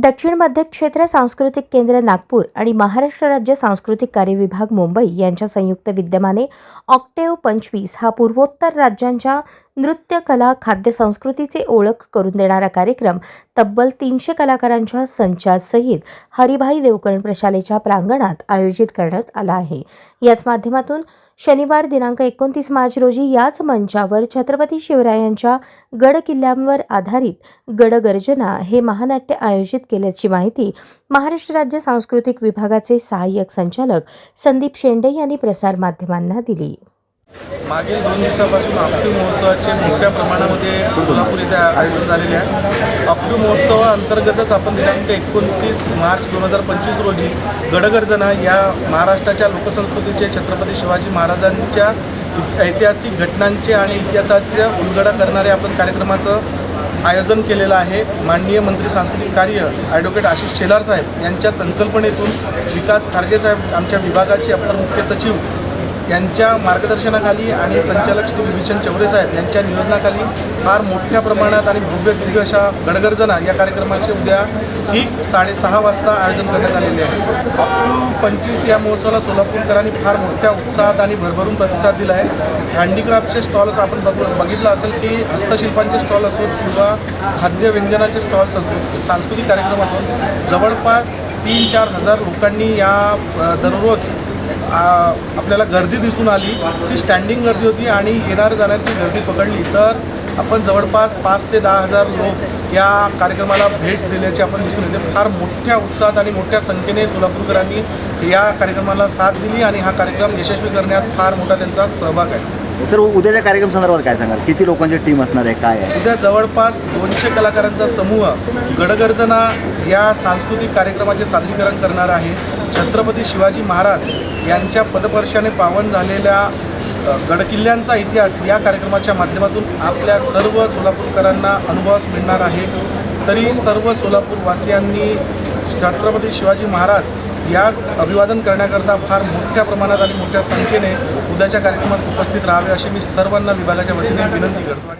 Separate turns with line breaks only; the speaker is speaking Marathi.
दक्षिण मध्य क्षेत्र सांस्कृतिक केंद्र नागपूर आणि महाराष्ट्र राज्य सांस्कृतिक कार्य विभाग मुंबई यांच्या संयुक्त विद्यमाने ऑक्टेव पंचवीस हा पूर्वोत्तर राज्यांच्या नृत्य कला खाद्य संस्कृतीचे ओळख करून देणारा कार्यक्रम तब्बल तीनशे कलाकारांच्या संचासहित हरिभाई देवकरण प्रशालेच्या प्रांगणात आयोजित करण्यात आला आहे. याच माध्यमातून शनिवार दिनांक एकोणतीस मार्च रोजी याच मंचावर छत्रपती शिवरायांच्या गड किल्ल्यांवर आधारित गडगर्जना हे महानाट्य आयोजित केल्याची माहिती महाराष्ट्र राज्य सांस्कृतिक विभागाचे सहाय्यक संचालक संदीप शेंडे यांनी प्रसारमाध्यमांना दिली.
मागील दोन दिवसापासून ऑक्टिव महोत्सवाचे मोठ्या प्रमाणामध्ये सोलापूर इथे आयोजन झालेले आहे. ऑक्टिव महोत्सवाअंतर्गतच आपण दिनांक एकोणतीस मार्च दोन हजार पंचवीस रोजी गडगर्जना या महाराष्ट्राच्या लोकसंस्कृतीचे छत्रपती शिवाजी महाराजांच्या ऐतिहासिक घटनांचे आणि इतिहासाचे उलगडा करणारे आपण कार्यक्रमाचं आयोजन केलेलं आहे. माननीय मंत्री सांस्कृतिक कार्य ॲडव्होकेट आशिष शेलार साहेब यांच्या संकल्पनेतून विकास खारगे साहेब आमच्या विभागाचे अप्पर मुख्य सचिव यांच्या मार्गदर्शनाखाली आणि संचालक श्री विभीषण चौरे साहेब यांच्या नियोजनाखाली फार मोठ्या प्रमाणात आणि भव्य दिव्य अशा गडगर्जना या कार्यक्रमाचे उद्या ठीक साडेसहा वाजता आयोजन करण्यात आलेले आहे. ऑक्टोबर पंचवीस या महोत्सवाला सोलापूरकरांनी फार मोठ्या उत्साहात आणि भरभरून प्रतिसाद दिला आहे. हँडीक्राफ्टचे स्टॉल्स आपण बघ बघितलं असेल की हस्तशिल्पांचे स्टॉल असोत किंवा खाद्य व्यंजनाचे स्टॉल्स असोत सांस्कृतिक कार्यक्रम असोत जवळपास तीन चार हजार लोकांनी या दररोज आपल्याला गर्दी दिसून आली. ती स्टँडिंग गर्दी होती आणि येणार जाण्याची गर्दी पकडली. तर आपण जवळपास पाच ते दहा हजार लोक या कार्यक्रमाला भेट दिल्याचे आपण दिसून येते. फार मोठ्या उत्साहात आणि मोठ्या संख्येने सोलापूरकरांनी या कार्यक्रमाला साथ दिली आणि हा कार्यक्रम यशस्वी करण्यात फार मोठा त्यांचा सहभाग आहे.
सर उद्याच्या कार्यक्रम संदर्भात काय सांगाल? किती लोकांची टीम असणार आहे? काय आहे?
उद्या जवळपास दोनशे कलाकारांचा समूह गडगर्जना या सांस्कृतिक कार्यक्रमाचे सादरीकरण करणार आहे. छत्रपती शिवाजी महाराज यांच्या पदपर्शाने पावन झालेल्या गडकिल्ल्यांचा इतिहास या कार्यक्रमाच्या माध्यमातून आपल्या सर्व सोलापूरकरांना अनुभवास मिळणार आहे. तरी सर्व सोलापूरवासियांनी छत्रपती शिवाजी महाराज यास अभिवादन करण्याकरता फार मोठ्या प्रमाणात आणि मोठ्या संख्येने उद्याच्या कार्यक्रमात उपस्थित राहावे अशी मी सर्वांना विभागाच्या वतीने विनंती करतो.